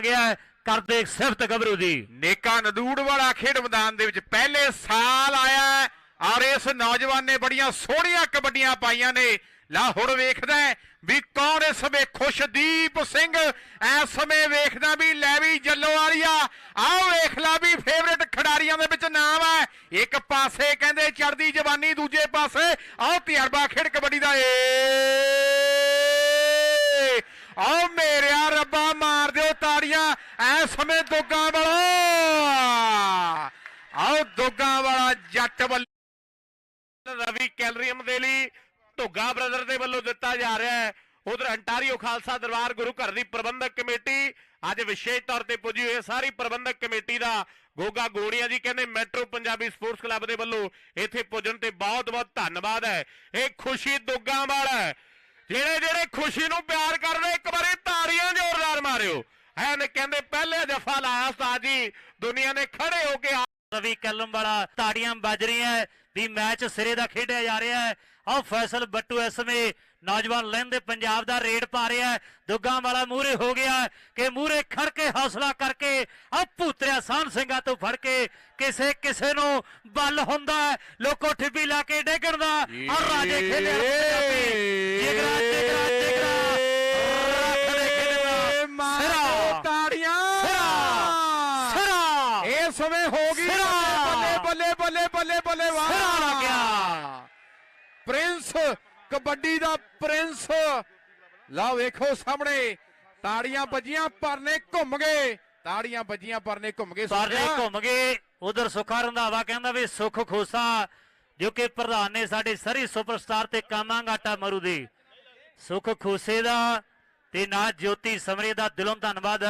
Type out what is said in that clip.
ਗਿਆ ਹੈ। ਕਰਦੇ ਸਿਫਤ ਗੱਭਰੂ ਦੀ। ਨੇਕਾ ਨਦੂੜ ਵਾਲਾ ਖੇਡ ਮੈਦਾਨ ਦੇ ਵਿੱਚ ਪਹਿਲੇ ਸਾਲ ਆਇਆ ਔਰ ਇਸ ਨੌਜਵਾਨ ਨੇ ਬੜੀਆਂ ਸੋਹਣੀਆਂ ਕਬੱਡੀਆਂ ਪਾਈਆਂ ਨੇ। ਲਾ ਵੇਖਦਾ ਵੀ ਕੌਣ ਇਸ ਸਮੇਂ ਖੁਸ਼ਦੀਪ ਸਿੰਘ ਇਸ ਸਮੇਂ ਵੇਖਦਾ ਵੀ ਲੈਵੀ ਜੱਲੋ ਵਾਲੀਆ ਆਹ ਵੇਖ ਲਾ ਵੀ ਫੇਵਰੇਟ ਖਿਡਾਰੀਆਂ ਦੇ ਵਿੱਚ ਨਾਮ ਹੈ। ਇੱਕ ਪਾਸੇ ਕਹਿੰਦੇ ਚੜਦੀ ਜਵਾਨੀ, ਦੂਜੇ ਪਾਸੇ ਆਹ ਤਜਰਬਾ ਖੇਡ ਕਬੱਡੀ ਦਾ ਏ ਆਓ ਮੇਰਿਆ ਰੱਬਾ ਮਾਰ ਦਿਓ ਤਾੜੀਆਂ ਐ ਸਮੇਂ ਦੋਗਾ ਵਾਲਾ। ਆਓ ਦੋਗਾ ਵਾਲਾ ਜੱਟ ਵੱਲ। ਰਵੀ ਕੈਲਰੀਅਮ ਦੇ ਲਈ ਢੁੱਗਾ ਬ੍ਰਦਰ ਦੇ ਵੱਲੋਂ ਦਿੱਤਾ ਜਾ ਰਿਹਾ ਹੈ। ਉਧਰ ਅੰਟਾਰੀਓ ਖਾਲਸਾ ਦਰਬਾਰ ਗੁਰੂ ਘਰ ਦੀ ਪ੍ਰਬੰਧਕ ਕਮੇਟੀ ਅੱਜ ਵਿਸ਼ੇਸ਼ ਤੌਰ ਤੇ ਪੁੱਜੀ ਹੋਈ ਹੈ। ਸਾਰੀ ਪ੍ਰਬੰਧਕ ਕਮੇਟੀ ਦਾ ਗੋਗਾ ਗੋੜੀਆਂ ਜੀ ਕਹਿੰਦੇ ਮੈਟਰੋ ਪੰਜਾਬੀ ਸਪੋਰਟਸ ਕਲੱਬ ਦੇ ਵੱਲੋਂ ਇੱਥੇ ਪੁੱਜਣ ਤੇ ਬਹੁਤ-ਬਹੁਤ ਧੰਨਵਾਦ ਹੈ। ਇਹ ਖੁਸ਼ੀ ਦੁੱਗਾ ਵਾਲਾ ਹੈ। ਜਿਹੜੇ ਜਿਹੜੇ ਖੁਸ਼ੀ ਨੂੰ ਪਿਆਰ ਕਰਦੇ ਇੱਕ ਵਾਰੀ ਤਾੜੀਆਂ ਜ਼ੋਰਦਾਰ ਮਾਰਿਓ ਐਨ ਕਹਿੰਦੇ ਪਹਿਲੇ ਜਫਾ ਲਾਇਆ ਉਸਤਾਦ ਜੀ। ਦੁਨੀਆ ਨੇ ਖੜੇ ਹੋ ਕੇ ਰਵੀ ਕਲਮ ਵਾਲਾ ਤਾੜੀਆਂ ਵੱਜ ਰਹੀਆਂ ਵੀ ਮੈਚ ਸਿਰੇ ਦਾ ਖੇਡਿਆ ਜਾ ਰਿਹਾ ਹੈ ਆਹ ਫੈਸਲ ਬੱਟੂ ਇਸ ਸਮੇਂ ਨੌਜਵਾਨ ਲਹਿੰਦੇ ਪੰਜਾਬ ਦਾ ਰੇਡ ਪਾ ਰਿਹਾ ਹੈ ਦੁੱਗਾ ਵਾਲਾ ਮੂਹਰੇ ਹੋ ਗਿਆ ਕਿ ਮੂਹਰੇ ਖੜ ਕੇ ਹੌਸਲਾ ਕਰਕੇ ਆ ਭੂਤਰਿਆ ਸਾਨ ਸਿੰਘਾਂ ਤੋਂ ਫੜ ਕੇ ਕਿਸੇ ਕਿਸੇ ਨੂੰ ਬਲ ਹੁੰਦਾ ਹੈ, ਲੋਕੋ ਠਿੱਬੀ ਲਾ ਕੇ ਡੇਗਣ ਦਾ ਔਰ ਰਾਜੇ ਖੇਲਿਆ ਇਹ ਸਮੇਂ ਹੋ ਗਈ। ਬੱਲੇ ਬੱਲੇ ਬੱਲੇ ਬੱਲੇ ਬੱਲੇ ਵਾਹ। ਲੱਗ ਗਿਆ। ਪ੍ਰਿੰਸ ਕਬੱਡੀ ਦਾ ਪ੍ਰਿੰਸ। ਲਓ ਵੇਖੋ ਸਾਹਮਣੇ। ਤਾੜੀਆਂ ਵੱਜੀਆਂ ਪਰਨੇ ਘੁੰਮ ਗਏ। ਤਾੜੀਆਂ ਵੱਜੀਆਂ ਪਰਨੇ ਘੁੰਮ ਗਏ। ਸੁਣਿਆ? ਘੁੰਮ ਗਏ। ਉਧਰ ਸੁਖਾ ਰੰਧਾਵਾ ਕਹਿੰਦਾ ਵੀ ਸੁਖ ਖੋਸਾ ਜੋ ਕਿ ਪ੍ਰਧਾਨ ਨੇ ਸਾਡੇ ਸਰੀ ਸੁਪਰਸਟਾਰ ਤੇ ਕਾਮਾਂਗਾਟਾ ਮਰੂ ਦੀ। ਸੁਖ ਖੋਸੇ ਦਾ ਤੇ ਨਾ ਜੋਤੀ ਸਮਰੇ ਦਾ ਦਿਲੋਂ ਧੰਨਵਾਦ।